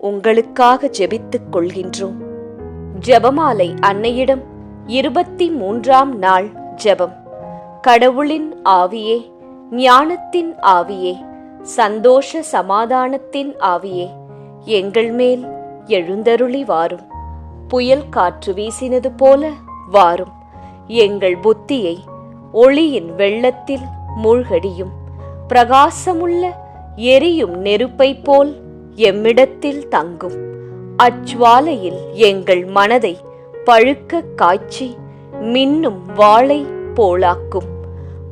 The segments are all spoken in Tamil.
உங்களுக்காக ஜெபித்துக் கொள்கின்றோம். ஜெபமாலை அன்னையிடம் இருபத்தி மூன்றாம் நாள் ஜெபம். கடவுளின் ஆவியே ஞானத்தின் ஆவியே சந்தோஷ சமாதானத்தின் ஆவியே எங்கள் மேல் எழுந்தருளி வாரும். புயல் காற்று வீசினது போல வாரும். எங்கள் புத்தியை ஒளியின் வெள்ளத்தில் மூழ்கடியும். பிரகாசமுள்ள எரியும் நெருப்பைப் போல் எம்மிடத்தில் தங்கும். அச்வாலையில் எங்கள் மனதை பழுக்க காய்ச்சி மின்னும் வாளை போலாக்கும்.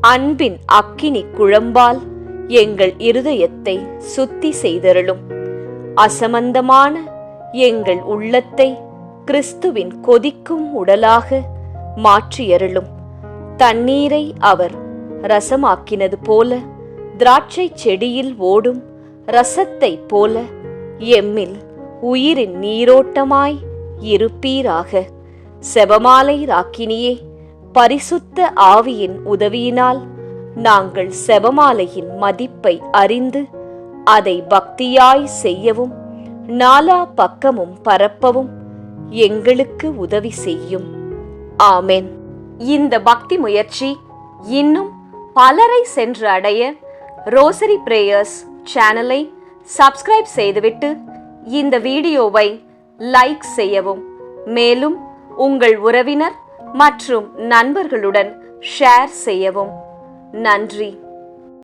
அன்பின் அக்கினி குழம்பால் எங்கள் இருதயத்தை சுத்தி செய்தருளும். அசமந்தமான எங்கள் உள்ளத்தை கிறிஸ்துவின் கொதிக்கும் உடலாக மாற்றியருளும். தண்ணீரை அவர் ரசமாக்கினது போல திராட்சை செடியில் ஓடும் ரசத்தைப் போல எம்மில் உயிரின் நீரோட்டமாய் இருப்பீராக. செபமாலை ராக்கினியே பரிசுத்த ஆவியின் உதவியினால் நாங்கள் செபமாலையின் மதிப்பை அறிந்து அதை பக்தியாய் செய்யவும் நாலா பக்கமும் பரப்பவும் எங்களுக்கு உதவி செய்யும். ஆமென். இந்த பக்தி முயற்சி இன்னும் பலரை சென்று அடைய ரோசரி பிரேயர்ஸ் சேனலை சப்ஸ்கிரைப் செய்துவிட்டு இந்த வீடியோவை லைக் செய்யவும். மேலும் உங்கள் உறவினர் மற்றும் நண்பர்களுடன் ஷேர் செய்யவும். நன்றி.